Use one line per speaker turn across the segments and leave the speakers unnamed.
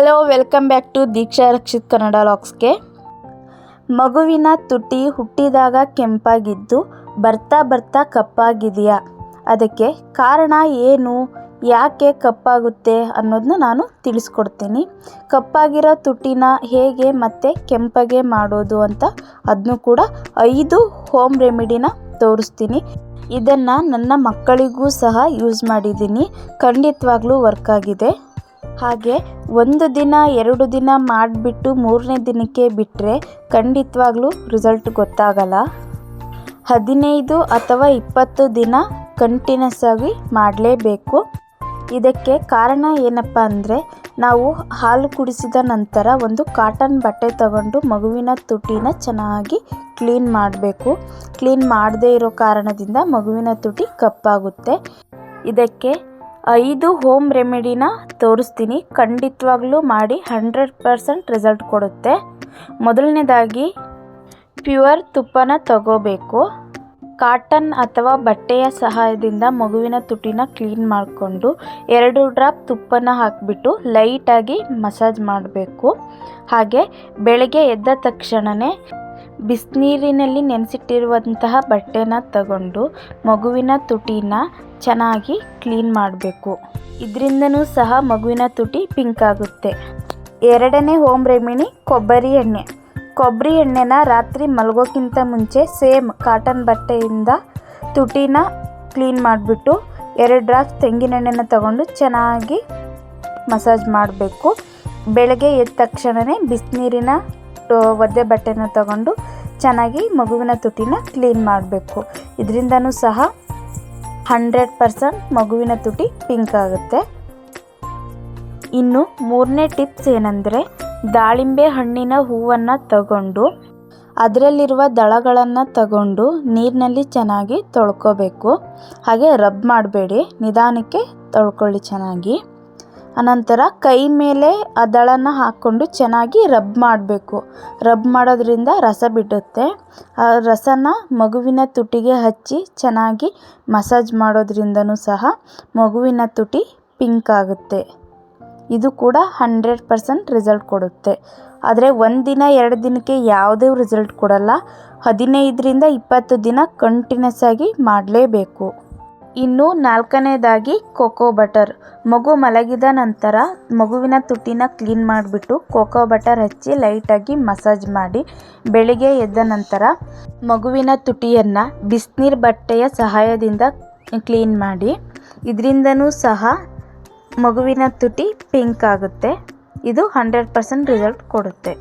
Hello welcome back to Deeksha Rakshith Kannada ಲಾಕ್ಸ್ಗೆ ಮಗುವಿನ ತುಟಿ ಹುಟ್ಟಿದಾಗ ಕೆಂಪಾಗಿದ್ದು ಬರ್ತಾ ಬರ್ತಾ ಕಪ್ಪಾಗಿದೆಯಾ? ಅದಕ್ಕೆ ಕಾರಣ ಏನು? ಯಾಕೆ ಕಪ್ಪಾಗುತ್ತೆ ಅನ್ನೋದನ್ನ ನಾನು ತಿಳಿಸ್ಕೊಡ್ತೀನಿ. ಕಪ್ಪಾಗಿರೋ ತುಟಿನ ಹೇಗೆ ಮತ್ತೆ ಕೆಂಪಗೆ ಮಾಡೋದು ಅಂತ ಅದನ್ನು ಕೂಡ ಐದು ಹೋಮ್ ರೆಮಿಡಿನ ತೋರಿಸ್ತೀನಿ. ಇದನ್ನು ನನ್ನ ಮಕ್ಕಳಿಗೂ ಸಹ ಯೂಸ್ ಮಾಡಿದ್ದೀನಿ. ಖಂಡಿತವಾಗ್ಲೂ ವರ್ಕ್ ಆಗಿದೆ. ಹಾಗೆ ಒಂದು ದಿನ, ಎರಡು ದಿನ ಮಾಡಿಬಿಟ್ಟು ಮೂರನೇ ದಿನಕ್ಕೆ ಬಿಟ್ಟರೆ ಖಂಡಿತವಾಗ್ಲೂ ರಿಸಲ್ಟ್ ಗೊತ್ತಾಗಲ್ಲ. ಹದಿನೈದು ಅಥವಾ ಇಪ್ಪತ್ತು ದಿನ ಕಂಟಿನ್ಯೂಸ್ ಆಗಿ ಮಾಡಲೇಬೇಕು. ಇದಕ್ಕೆ ಕಾರಣ ಏನಪ್ಪ ಅಂದರೆ, ನಾವು ಹಾಲು ಕುಡಿಸಿದ ನಂತರ ಒಂದು ಕಾಟನ್ ಬಟ್ಟೆ ತಗೊಂಡು ಮಗುವಿನ ತುಟಿನ ಚೆನ್ನಾಗಿ ಕ್ಲೀನ್ ಮಾಡಬೇಕು. ಕ್ಲೀನ್ ಮಾಡದೇ ಇರೋ ಕಾರಣದಿಂದ ಮಗುವಿನ ತುಟಿ ಕಪ್ಪಾಗುತ್ತೆ. ಇದಕ್ಕೆ ಐದು ಹೋಮ್ ರೆಮಿಡಿನ ತೋರಿಸ್ತೀನಿ. ಖಂಡಿತವಾಗ್ಲೂ ಮಾಡಿ ಹಂಡ್ರೆಡ್ ಪರ್ಸೆಂಟ್ ರಿಸಲ್ಟ್ ಕೊಡುತ್ತೆ. ಮೊದಲನೇದಾಗಿ, ಪ್ಯೂರ್ ತುಪ್ಪನ ತಗೋಬೇಕು. ಕಾಟನ್ ಅಥವಾ ಬಟ್ಟೆಯ ಸಹಾಯದಿಂದ ಮಗುವಿನ ತುಟಿನ ಕ್ಲೀನ್ ಮಾಡಿಕೊಂಡು ಎರಡು ಡ್ರಾಪ್ ತುಪ್ಪನ ಹಾಕಿಬಿಟ್ಟು ಲೈಟಾಗಿ ಮಸಾಜ್ ಮಾಡಬೇಕು. ಹಾಗೆ ಬೆಳಗ್ಗೆ ಎದ್ದ ತಕ್ಷಣವೇ ಬಿಸಿನೀರಿನಲ್ಲಿ ನೆನೆಸಿಟ್ಟಿರುವಂತಹ ಬಟ್ಟೆನ ತಗೊಂಡು ಮಗುವಿನ ತುಟಿನ ಚೆನ್ನಾಗಿ ಕ್ಲೀನ್ ಮಾಡಬೇಕು. ಇದರಿಂದನೂ ಸಹ ಮಗುವಿನ ತುಟಿ ಪಿಂಕ್ ಆಗುತ್ತೆ. ಎರಡನೇ ಹೋಮ್ ರೆಮಿಡಿ ಕೊಬ್ಬರಿ ಎಣ್ಣೆ. ಕೊಬ್ಬರಿ ಎಣ್ಣೆನ ರಾತ್ರಿ ಮಲಗೋಕ್ಕಿಂತ ಮುಂಚೆ ಸೇಮ್ ಕಾಟನ್ ಬಟ್ಟೆಯಿಂದ ತುಟಿನ ಕ್ಲೀನ್ ಮಾಡಿಬಿಟ್ಟು ಎರಡು ಡ್ರಾಪ್ ತೆಂಗಿನೆಣ್ಣೆನ ತಗೊಂಡು ಚೆನ್ನಾಗಿ ಮಸಾಜ್ ಮಾಡಬೇಕು. ಬೆಳಗ್ಗೆ ಎದ್ದ ತಕ್ಷಣವೇ ಬಿಸಿನೀರಿನ ಒದ್ದೆ ಬಟ್ಟೆನ ತಗೊಂಡು ಚೆನ್ನಾಗಿ ಮಗುವಿನ ತುಟಿನ ಕ್ಲೀನ್ ಮಾಡಬೇಕು. ಇದರಿಂದನೂ ಸಹ ಹಂಡ್ರೆಡ್ ಪರ್ಸೆಂಟ್ ಮಗುವಿನ ತುಟಿ ಪಿಂಕ್ ಆಗುತ್ತೆ. ಇನ್ನು ಮೂರನೇ ಟಿಪ್ಸ್ ಏನಂದರೆ ದಾಳಿಂಬೆ ಹಣ್ಣಿನ ಹೂವನ್ನು ತಗೊಂಡು ಅದರಲ್ಲಿರುವ ದಳಗಳನ್ನು ತಗೊಂಡು ನೀರಿನಲ್ಲಿ ಚೆನ್ನಾಗಿ ತೊಳ್ಕೊಬೇಕು. ಹಾಗೆ ರಬ್ ಮಾಡಬೇಡಿ, ನಿಧಾನಕ್ಕೆ ತೊಳ್ಕೊಳ್ಳಿ ಚೆನ್ನಾಗಿ. ಅನಂತರ ಕೈ ಮೇಲೆ ಅದಳನ್ನು ದಳನ ಹಾಕ್ಕೊಂಡು ಚೆನ್ನಾಗಿ ರಬ್ ಮಾಡಬೇಕು. ರಬ್ ಮಾಡೋದ್ರಿಂದ ರಸ ಬಿಡುತ್ತೆ. ಆ ರಸನ ಮಗುವಿನ ತುಟಿಗೆ ಹಚ್ಚಿ ಚೆನ್ನಾಗಿ ಮಸಾಜ್ ಮಾಡೋದ್ರಿಂದನೂ ಸಹ ಮಗುವಿನ ತುಟಿ ಪಿಂಕ್ ಆಗುತ್ತೆ. ಇದು ಕೂಡ ಹಂಡ್ರೆಡ್ ಪರ್ಸೆಂಟ್ ರಿಸಲ್ಟ್ ಕೊಡುತ್ತೆ. ಆದರೆ ಒಂದು ದಿನ, ಎರಡು ದಿನಕ್ಕೆ ಯಾವುದೇ ರಿಸಲ್ಟ್ ಕೊಡಲ್ಲ. ಹದಿನೈದರಿಂದ ಇಪ್ಪತ್ತು ದಿನ ಕಂಟಿನ್ಯೂಸ್ ಆಗಿ ಮಾಡಲೇಬೇಕು. ಇನ್ನು ನಾಲ್ಕನೇದಾಗಿ ಕೋಕೋ ಬಟರ್. ಮಗು ಮಲಗಿದ ನಂತರ ಮಗುವಿನ ತುಟಿನ ಕ್ಲೀನ್ ಮಾಡಿಬಿಟ್ಟು ಕೋಕೋ ಬಟರ್ ಹಚ್ಚಿ ಲೈಟಾಗಿ ಮಸಾಜ್ ಮಾಡಿ ಬೆಳಿಗ್ಗೆ ಎದ್ದ ನಂತರ ಮಗುವಿನ ತುಟಿಯನ್ನು ಬಿಸಿನೀರು ಬಟ್ಟೆಯ ಸಹಾಯದಿಂದ ಕ್ಲೀನ್ ಮಾಡಿ. ಇದರಿಂದನೂ ಸಹ ಮಗುವಿನ ತುಟಿ ಪಿಂಕ್ ಆಗುತ್ತೆ. ಇದು ಹಂಡ್ರೆಡ್ ಪರ್ಸೆಂಟ್ ರಿಸಲ್ಟ್ ಕೊಡುತ್ತೆ.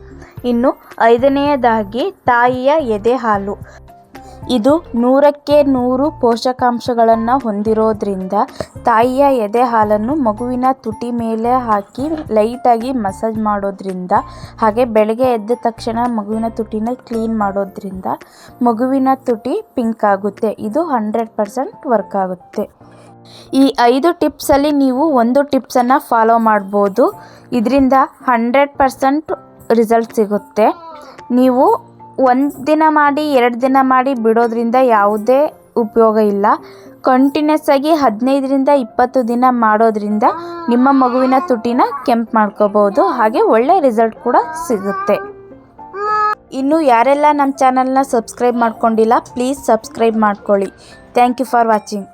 ಇನ್ನು ಐದನೆಯದಾಗಿ ತಾಯಿಯ ಎದೆ ಹಾಲು ಇದು ನೂರಕ್ಕೆ ನೂರು ಪೋಷಕಾಂಶಗಳನ್ನು ಹೊಂದಿರೋದ್ರಿಂದ ತಾಯಿಯ ಎದೆ ಹಾಲನ್ನು ಮಗುವಿನ ತುಟಿ ಮೇಲೆ ಹಾಕಿ ಲೈಟಾಗಿ ಮಸಾಜ್ ಮಾಡೋದ್ರಿಂದ, ಹಾಗೆ ಬೆಳಗ್ಗೆ ಎದ್ದ ತಕ್ಷಣ ಮಗುವಿನ ತುಟಿನ ಕ್ಲೀನ್ ಮಾಡೋದ್ರಿಂದ ಮಗುವಿನ ತುಟಿ ಪಿಂಕ್ ಆಗುತ್ತೆ. ಇದು ಹಂಡ್ರೆಡ್ ಪರ್ಸೆಂಟ್ ವರ್ಕ್ ಆಗುತ್ತೆ. ಈ ಐದು ಟಿಪ್ಸಲ್ಲಿ ನೀವು ಒಂದು ಟಿಪ್ಸನ್ನು ಫಾಲೋ ಮಾಡ್ಬೋದು. ಇದರಿಂದ ಹಂಡ್ರೆಡ್ ಪರ್ಸೆಂಟ್ ರಿಸಲ್ಟ್ ಸಿಗುತ್ತೆ. ನೀವು ಒಂದು ದಿನ ಮಾಡಿ, ಎರಡು ದಿನ ಮಾಡಿ ಬಿಡೋದ್ರಿಂದ ಯಾವುದೇ ಉಪಯೋಗ ಇಲ್ಲ. ಕಂಟಿನ್ಯೂಸ್ ಆಗಿ ಹದಿನೈದರಿಂದ ಇಪ್ಪತ್ತು ದಿನ ಮಾಡೋದ್ರಿಂದ ನಿಮ್ಮ ಮಗುವಿನ ತುಟಿನ ಕೆಂಪು ಮಾಡ್ಕೋಬೋದು ಹಾಗೆ ಒಳ್ಳೆ ರಿಸಲ್ಟ್ ಕೂಡ ಸಿಗುತ್ತೆ. ಇನ್ನು ಯಾರೆಲ್ಲ ನಮ್ಮ ಚಾನಲ್ನ ಸಬ್ಸ್ಕ್ರೈಬ್ ಮಾಡ್ಕೊಂಡಿಲ್ಲ ಪ್ಲೀಸ್ ಸಬ್ಸ್ಕ್ರೈಬ್ ಮಾಡ್ಕೊಳ್ಳಿ. Thank you for watching